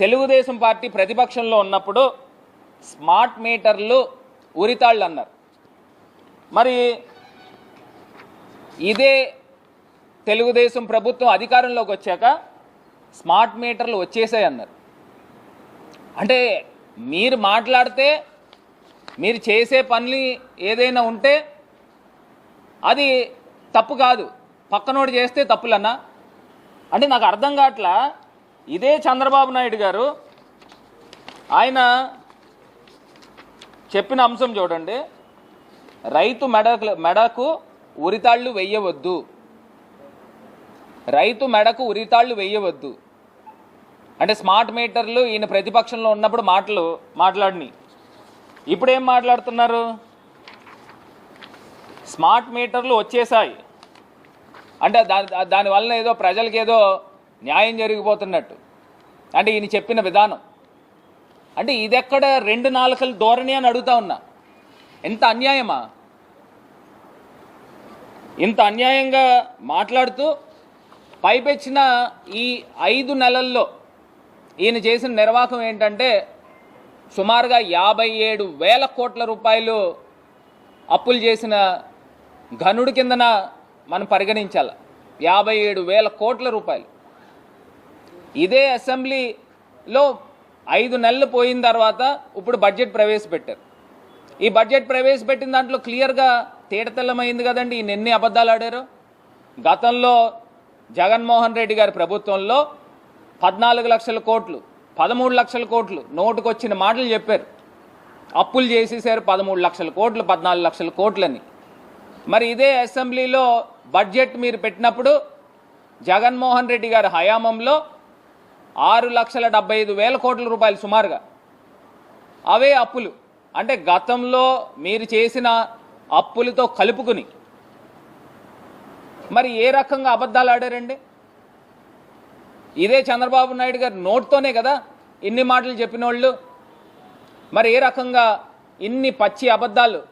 Telugu Desam party ప్రతిపక్షంలో ఉన్నప్పుడు smart మీటర్లు ఉరితాళ్ళు అన్నారు. మరి ఇదే తెలుగుదేశం ప్రభుత్వం అధికారంలోకి వచ్చాక స్మార్ట్ మీటర్లు వచ్చేసాయి అన్నారు. అంటే మీరు మాట్లాడితే మీరు చేసే పనులు ఏదైనా ఉంటే అది తప్పు కాదు. పక్కనోడు చేస్తే తప్పులన్నా. అంటే నాకు అర్థం కావట్లా ఇదే చంద్రబాబు నాయుడు గారు ఆయన చెప్పిన అంశం చూడండి. రైతు మెడ మెడకు ఉరితాళ్ళు వెయ్యవద్దు రైతు మెడకు ఉరితాళ్ళు వెయ్యవద్దు అంటే స్మార్ట్ మీటర్లు ఈయన ప్రతిపక్షంలో ఉన్నప్పుడు మాటలు మాట్లాడిని ఇప్పుడు ఏం మాట్లాడుతున్నారు? స్మార్ట్ మీటర్లు వచ్చేసాయి. అంటే దాని దానివల్ల ఏదో ప్రజలకి ఏదో న్యాయం జరిగిపోతున్నట్టు. అంటే ఈయన చెప్పిన విధానం. అంటే ఇదెక్కడ రెండు నాలుకల ధోరణి అని అడుగుతా ఉన్నా. ఎంత అన్యాయమా? ఇంత అన్యాయంగా మాట్లాడుతూ పైపెచ్చిన ఈ ఐదు నెలల్లో ఈయన చేసిన నిర్వాహకం ఏంటంటే సుమారుగా యాభై ఏడు వేల కోట్ల రూపాయలు అప్పులు చేసిన ఘనుడి కిందన మనం పరిగణించాలి. యాభై ఏడు వేల కోట్ల రూపాయలు. ఇదే అసెంబ్లీలో ఐదు నెలలు పోయిన తర్వాత ఇప్పుడు బడ్జెట్ ప్రవేశపెట్టారు. ఈ బడ్జెట్ ప్రవేశపెట్టిన దాంట్లో క్లియర్గా తేటతెల్లమైంది కదండి ఈయన ఎన్ని అబద్ధాలు ఆడారు. గతంలో జగన్మోహన్ రెడ్డి గారి ప్రభుత్వంలో పద్నాలుగు లక్షల కోట్లు పదమూడు లక్షల కోట్లు నోటుకొచ్చిన మాటలు చెప్పారు. అప్పులు చేసేసారు పదమూడు లక్షల కోట్లు పద్నాలుగు లక్షల కోట్లని. మరి ఇదే అసెంబ్లీలో బడ్జెట్ మీరు పెట్టినప్పుడు జగన్మోహన్ రెడ్డి గారి హయాంలో ఆరు లక్షల డెబ్బై ఐదు వేల కోట్ల రూపాయలు సుమారుగా. అవే అప్పులు. అంటే గతంలో మీరు చేసిన అప్పులతో కలుపుకుని. మరి ఏ రకంగా అబద్ధాలు ఆడారండి? ఇదే చంద్రబాబు నాయుడు గారి నోట్తోనే కదా ఇన్ని మాటలు చెప్పిన వాళ్ళు మరి ఏ రకంగా ఇన్ని పచ్చి అబద్ధాలు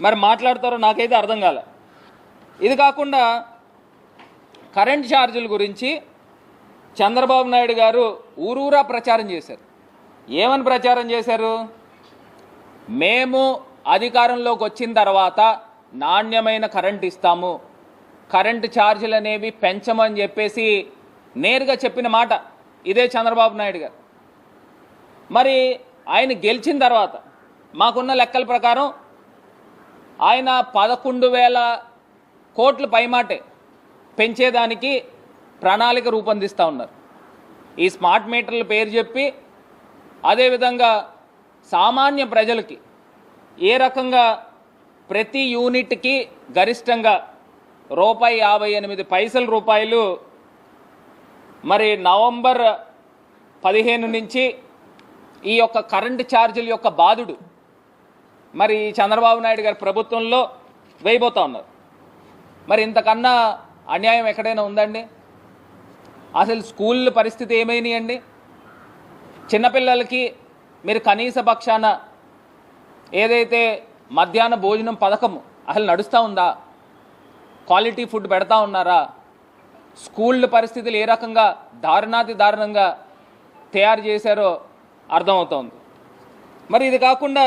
మరి మాట్లాడతారో నాకైతే అర్థం కాలే. ఇది కాకుండా కరెంట్ ఛార్జీల గురించి చంద్రబాబు నాయుడు గారు ఊరూరా ప్రచారం చేశారు. ఏమని ప్రచారం చేశారు? మేము అధికారంలోకి వచ్చిన తర్వాత నాణ్యమైన కరెంట్ ఇస్తాము. కరెంటు ఛార్జీలు అనేవి పెంచమని చెప్పేసి నేరుగా చెప్పిన మాట ఇదే చంద్రబాబు నాయుడు గారు. మరి ఆయన గెలిచిన తర్వాత మాకున్న లెక్కల ప్రకారం ఆయన పదకొండు వేల కోట్లు పైమాటే పెంచేదానికి ప్రణాళిక రూపొందిస్తూ ఉన్నారు. ఈ స్మార్ట్ మీటర్ల పేరు చెప్పి అదేవిధంగా సామాన్య ప్రజలకి ఏ రకంగా ప్రతి యూనిట్కి గరిష్టంగా రూపాయి యాభై ఎనిమిది పైసల రూపాయలు మరి నవంబర్ పదిహేను నుంచి ఈ యొక్క కరెంటు ఛార్జీల యొక్క బాధుడు మరి చంద్రబాబు నాయుడు గారి ప్రభుత్వంలో వేయబోతా ఉన్నారు. మరి ఇంతకన్నా అన్యాయం ఎక్కడైనా ఉందండి? అసలు స్కూల్ పరిస్థితి ఏమైనాయండి చిన్నపిల్లలకి మీరు కనీస పక్షాన ఏదైతే మధ్యాహ్న భోజనం పథకం అసలు నడుస్తూ ఉందా? క్వాలిటీ ఫుడ్ పెడతా ఉన్నారా? స్కూళ్ళ పరిస్థితులు ఏ రకంగా దారుణాతి దారుణంగా తయారు చేశారో అర్థమవుతోంది. మరి ఇది కాకుండా